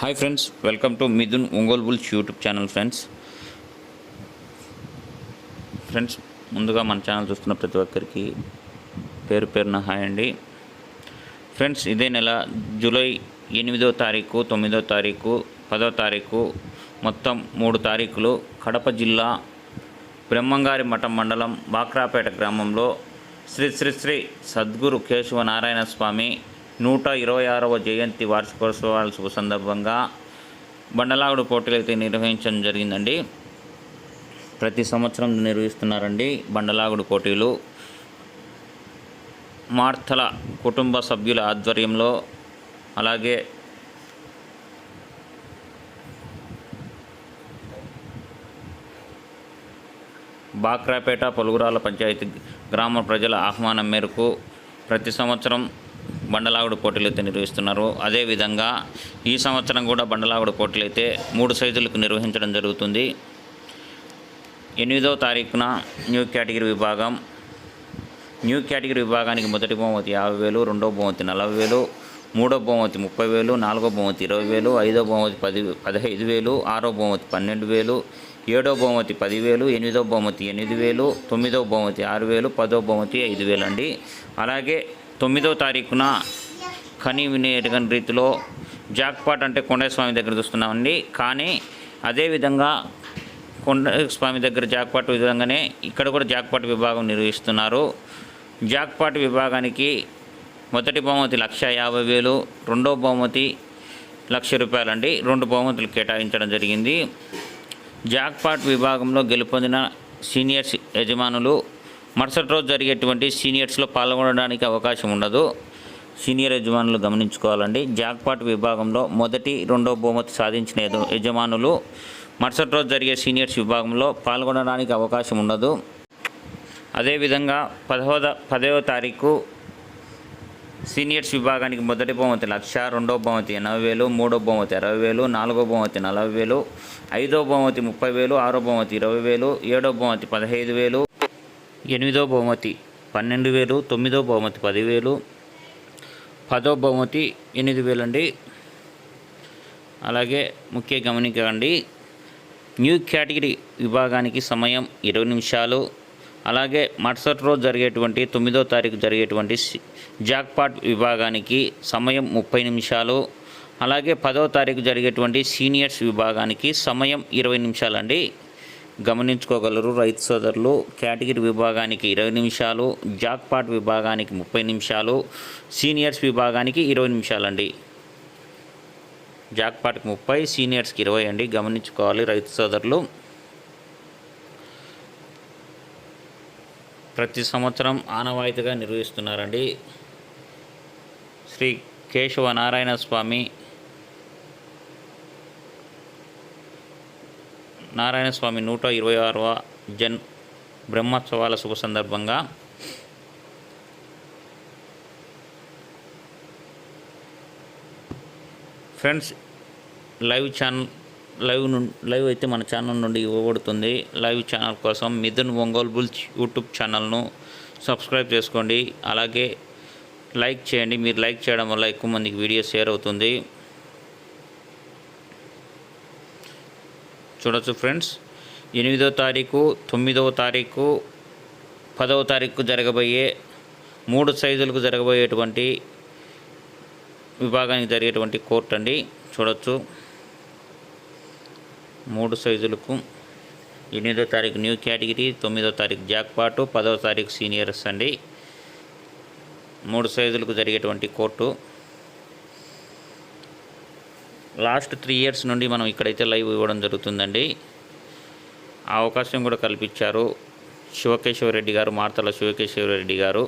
Hi friends welcome to Mithun Ongole bulls YouTube channel friends friends ముందుగా మన channel చూస్తున్న ప్రతి ఒక్కరికి పేరు పేరున హాయ్ అండి. ఫ్రెండ్స్ ఇదే నెల జూలై ఎనిమిదో తారీఖు తొమ్మిదో తారీఖు పదో తారీఖు మొత్తం మూడు తారీఖులు కడప జిల్లా బ్రహ్మంగారి మఠం మండలం బాక్రాపేట గ్రామంలో శ్రీ శ్రీ శ్రీ సద్గురు కేశవ నారాయణ స్వామి నూట ఇరవై ఆరవ జయంతి వార్షికోత్సవాల శుభ సందర్భంగా బండలాగుడు పోటీలు అయితే నిర్వహించడం జరిగిందండి. ప్రతి సంవత్సరం నిర్వహిస్తున్నారండి బండలాగుడు పోటీలు. మార్తల కుటుంబ సభ్యుల ఆధ్వర్యంలో అలాగే బాక్రాపేట పొలుగురాల పంచాయతీ గ్రామ ప్రజల ఆహ్వానం మేరకు ప్రతి సంవత్సరం బండలాగుడు పోటీలు అయితే నిర్వహిస్తున్నారు. అదేవిధంగా ఈ సంవత్సరం కూడా బండలాగుడు పోటీలు అయితే మూడు సైజులకు నిర్వహించడం జరుగుతుంది. ఎనిమిదవ తారీఖున న్యూ కేటగిరీ విభాగం న్యూ కేటగిరీ విభాగానికి మొదటి బహుమతి యాభై వేలు రెండో బహుమతి నలభై వేలు మూడో బహుమతి ముప్పై వేలు నాలుగో బహుమతి ఇరవై వేలు ఐదో బహుమతి పది పదహైదు వేలు ఆరో బహుమతి పన్నెండు వేలు ఏడో బహుమతి పదివేలు ఎనిమిదో బహుమతి ఎనిమిది వేలు తొమ్మిదో బహుమతి ఆరు వేలు పదో బహుమతి ఐదు వేలు అండి. అలాగే తొమ్మిదో తారీఖున కని వినియోగం రీతిలో జాక్పాట్ అంటే కొండస్వామి దగ్గర చూస్తున్నామండి. కానీ అదేవిధంగా కొండ స్వామి దగ్గర జాక్పాట్ విధంగానే ఇక్కడ కూడా జాక్పాట్ విభాగం నిర్వహిస్తున్నారు. జాక్పాట్ విభాగానికి మొదటి బహుమతి లక్ష యాభై వేలు రెండో బహుమతి లక్ష రూపాయలండి. రెండు బహుమతులు కేటాయించడం జరిగింది. జాక్పాట్ విభాగంలో గెలుపొందిన సీనియర్స్ యజమానులు మరుసటి రోజు జరిగేటువంటి సీనియర్స్లో పాల్గొనడానికి అవకాశం ఉండదు. సీనియర్ యజమానులు గమనించుకోవాలండి. జాక్పాట్ విభాగంలో మొదటి రెండో బహుమతి సాధించిన యజమానులు మరుసటి రోజు జరిగే సీనియర్స్ విభాగంలో పాల్గొనడానికి అవకాశం ఉండదు. అదేవిధంగా పదవ పదవ తారీఖు సీనియర్స్ విభాగానికి మొదటి బహుమతి లక్ష రెండో బహుమతి ఎనభై వేలు మూడో బహుమతి అరవై వేలు నాలుగో బహుమతి నలభై వేలు ఐదో బహుమతి ముప్పై వేలు ఆరో బహుమతి ఇరవై వేలు ఏడో బహుమతి పదహైదు వేలు ఎనిమిదో బహుమతి పన్నెండు వేలు తొమ్మిదో బహుమతి పదివేలు పదో బహుమతి ఎనిమిది వేలు అండి అలాగే ముఖ్య గమనికండి న్యూ కేటగిరీ విభాగానికి సమయం ఇరవై నిమిషాలు. అలాగే మరుసటి రోజు జరిగేటువంటి తొమ్మిదో తారీఖు జరిగేటువంటి జాక్పాట్ విభాగానికి సమయం ముప్పై నిమిషాలు. అలాగే పదో తారీఖు జరిగేటువంటి సీనియర్స్ విభాగానికి సమయం ఇరవై నిమిషాలండి. గమనించుకోగలరు. రైతు సోదరులు కేటగిరీ విభాగానికి ఇరవై నిమిషాలు జాక్పాట్ విభాగానికి ముప్పై నిమిషాలు సీనియర్స్ విభాగానికి ఇరవై నిమిషాలండి. జాక్పాట్కి ముప్పై సీనియర్స్కి ఇరవై అండి. గమనించుకోవాలి రైతు సోదరులు. ప్రతి సంవత్సరం ఆనవాయితీగా నిర్వహిస్తున్నారండి. శ్రీ కేశవ నారాయణ స్వామి నారాయణ స్వామి నూట ఇరవై ఆరవ జన్ బ్రహ్మోత్సవాల శుభ సందర్భంగా friends live channel live live అయితే మన ఛానల్ నుండి ఇవ్వబడుతుంది. లైవ్ ఛానల్ కోసం మిథున్ ఒంగోలు బుల్స్ యూట్యూబ్ ఛానల్ను సబ్స్క్రైబ్ చేసుకోండి. అలాగే లైక్ చేయండి. మీరు లైక్ చేయడం వల్ల ఎక్కువ మందికి వీడియో షేర్ అవుతుంది. చూడొచ్చు ఫ్రెండ్స్. ఎనిమిదో తారీఖు తొమ్మిదవ తారీఖు పదవ తారీఖు జరగబోయే మూడు సైజులకు జరగబోయేటువంటి విభాగానికి జరిగేటువంటి కోర్ట్ అండి. చూడొచ్చు. మూడు సైజులకు ఎనిమిదో తారీఖు న్యూ కేటగిరీ తొమ్మిదో తారీఖు జాక్పాటు పదవ తారీఖు సీనియర్స్ అండి. మూడు సైజులకు జరిగేటువంటి కోర్టు. లాస్ట్ త్రీ ఇయర్స్ నుండి మనం ఇక్కడైతే లైవ్ ఇవ్వడం జరుగుతుందండి. ఆ అవకాశం కూడా కల్పించారు శివకేశవరెడ్డి గారు మార్తల శివకేశవరెడ్డి గారు.